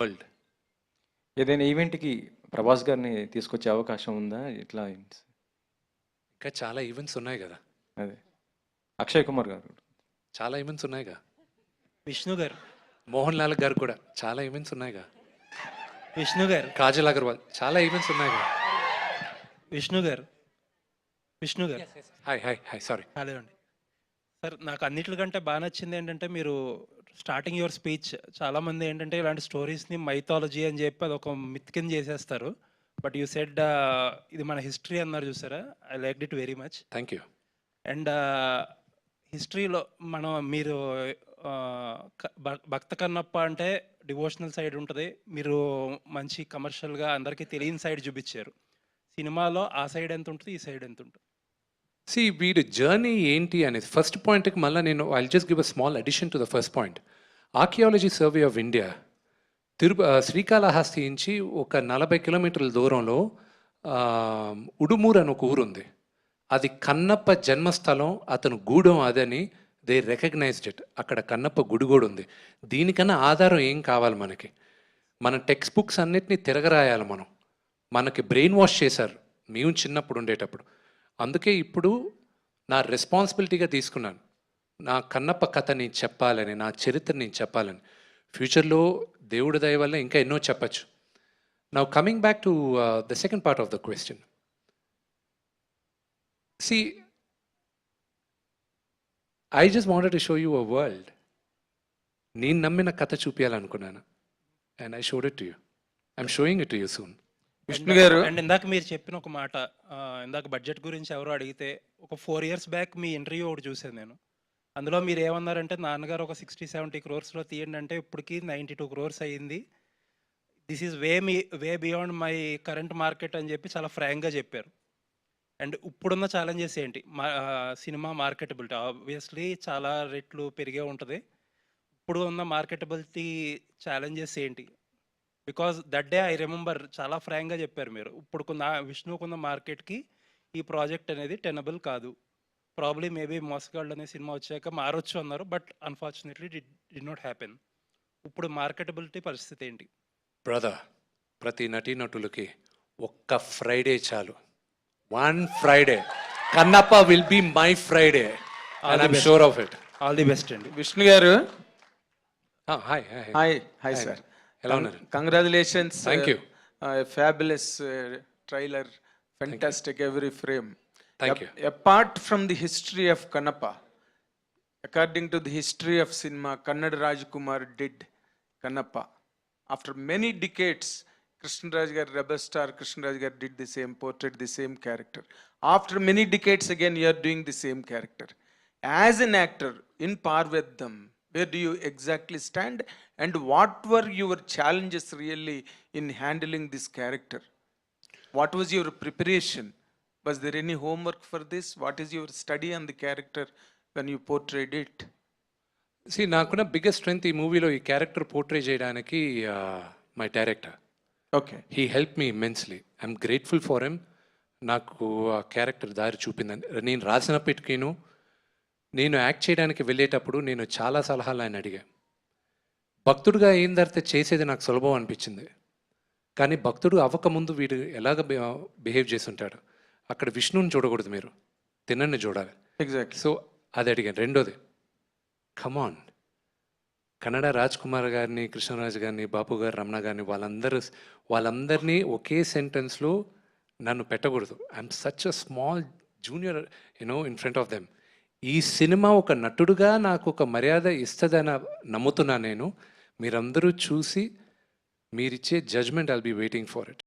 World ఏదైనా ఈవెంట్కి ప్రభాస్ గారిని తీసుకొచ్చే అవకాశం ఉందా? ఇట్లా ఇంకా చాలా ఈవెంట్స్ ఉన్నాయి కదా. అదే. అక్షయ్ కుమార్ గారు. చాలా ఈవెంట్స్ ఉన్నాయిగా విష్ణు గారు. మోహన్ లాల్ గారు కూడా చాలా ఈవెంట్స్ ఉన్నాయిగా విష్ణు గారు. కాజల్ అగర్వాల్ చాలా ఈవెంట్స్ ఉన్నాయిగా Vishnu garu. Vishnu garu. Hi hi hi sorry hello అండి సార్ నాకు అన్నిటికంటే బాగా నచ్చింది ఏంటంటే మీరు స్టార్టింగ్ యువర్ స్పీచ్ చాలామంది ఏంటంటే ఇలాంటి స్టోరీస్ని మైథాలజీ అని చెప్పి అది ఒక మిత్ కింద చేసేస్తారు. బట్ యూ సెడ్ ఇది మన హిస్టరీ అన్నారు చూసారా? I like it very much thank you and హిస్టరీలో మనం మీరు భ- భక్త కన్నప్ప అంటే డివోషనల్ సైడ్ ఉంటుంది. మీరు మంచి కమర్షియల్గా అందరికీ తెలియని సైడ్ చూపించారు. సినిమాలో ఆ సైడ్ ఎంత ఉంటుంది? ఈ సైడ్ ఎంత ఉంటుంది? సి వీడి జర్నీ ఏంటి అనేది ఫస్ట్ పాయింట్కి మళ్ళీ నేను I just give a small addition to the first point archaeology survey of India Tiru Srikalahasti నుంచి ఒక నలభై కిలోమీటర్ల దూరంలో ఉడుమూర్ ఉడుమూరు అని ఒక ఊరుంది అది కన్నప్ప జన్మస్థలం అతను గూడెం అదని దే రికగ్నైజ్డ్ ఇట్ అక్కడ కన్నప్ప గుడి కూడా ఉంది. దీనికన్నా ఆధారం ఏం కావాలి మనకి? మన టెక్స్ట్ బుక్స్ అన్నిటినీ తిరగరాయాలి మనం. మనకి బ్రెయిన్ వాష్ చేశారు. మేము చిన్నప్పుడు ఉండేటప్పుడు. అందుకే ఇప్పుడు నా రెస్పాన్సిబిలిటీగా తీసుకున్నాను. నా కన్నప్ప కథ నేను చెప్పాలని నా చరిత్ర నేను చెప్పాలని. ఫ్యూచర్లో దేవుడి దయ వల్ల ఇంకా ఎన్నో చెప్పచ్చు. నా coming back to the second part of the question see I just wanted to show you a world నేను నమ్మిన కథ చూపించాలనుకున్నాను and I showed it to you I'm showing it to you soon Vishnu garu. And ఇందాక మీరు చెప్పిన ఒక మాట ఇందాక budget గురించి ఎవరో అడిగితే ఒక ఫోర్ ఇయర్స్ బ్యాక్ మీ ఇంటర్వ్యూ ఒకటి చూసాను నేను. అందులో మీరు ఏమన్నారంటే నాన్నగారు ఒక సిక్స్టీ సెవెంటీ క్రోర్స్లో తీయండి అంటే ఇప్పటికి నైంటీ టూ క్రోర్స్ అయ్యింది. This is way me way beyond my current market అని చెప్పి చాలా ఫ్రాంక్గా చెప్పారు. అండ్ ఇప్పుడున్న ఛాలెంజెస్ ఏంటి? మా సినిమా మార్కెటబిలిటీ ఆబ్వియస్లీ చాలా రెట్లు పెరిగే ఉంటుంది. ఇప్పుడు ఉన్న మార్కెటబిలిటీ ఛాలెంజెస్ ఏంటి? Because that day I remember చాలా ఫ్రాంక్గా చెప్పారు మీరు. ఇప్పుడుకున్న విష్ణుకున్న మార్కెట్కి ఈ ప్రాజెక్ట్ అనేది టెనబుల్ కాదు. ప్రాబ్లీ మేబీ మోసగాళ్ళు అనే సినిమా వచ్చాక మారొచ్చు అన్నారు but unfortunately did not happen ఇప్పుడు మార్కెటబిలిటీ పరిస్థితి ఏంటి? బ్రదర్ ప్రతి నటీనటులకి ఒక్క ఫ్రైడే చాలు. One Friday Kannappa will be my Friday and I'm sure of it all the best అండి. Vishnu garu? Hi hi hi hi sir ఎలా ఉన్నారు? Congratulations Thank you. Fabulous trailer fantastic every frame Thank you. Apart from the history of Kannappa according to the history of cinema Kannada Raj Kumar did Kannappa after many decades Krishnaraj garu rebel star Krishnaraj garu did the same portrait the same character after many decades again you are doing the same character as an actor in par where do you exactly stand and what were your challenges really in handling this character what was your preparation was there any homework for this what is your study on the character when you portrayed it see నాకున్న biggest strength ఈ మూవీలో ఈ character portray చేయడానికి my director okay he help me immensely I'm grateful for him నాకు ఆ character దారి చూపిందని నేను రాసినప్పటికీను నేను యాక్ట్ చేయడానికి వెళ్ళేటప్పుడు నేను చాలా సలహాలు ఆయన అడిగా భక్తుడుగా అయిన తర్వాత చేసేది నాకు సులభం అనిపించింది. కానీ భక్తుడు అవ్వకముందు వీడు ఎలాగ బిహేవ్ చేస్తుంటాడు? అక్కడ విష్ణువుని చూడకూడదు మీరు. తిన్నని చూడాలి. Exactly. సో అది అడిగాను. రెండోది కమాన్ కన్నడ రాజ్ కుమార్ గారిని కృష్ణరాజు గారిని బాపు గారు రమణ గారిని వాళ్ళందరూ వాళ్ళందరినీ ఒకే సెంటెన్స్లో నన్ను పెట్టకూడదు. I'm such a small junior you know in front of them ఈ సినిమా ఒక నటుడుగా నాకు ఒక మర్యాద ఇస్తుందని నమ్ముతున్నా నేను. మీరందరూ చూసి మీరిచ్చే judgement I'll be waiting for it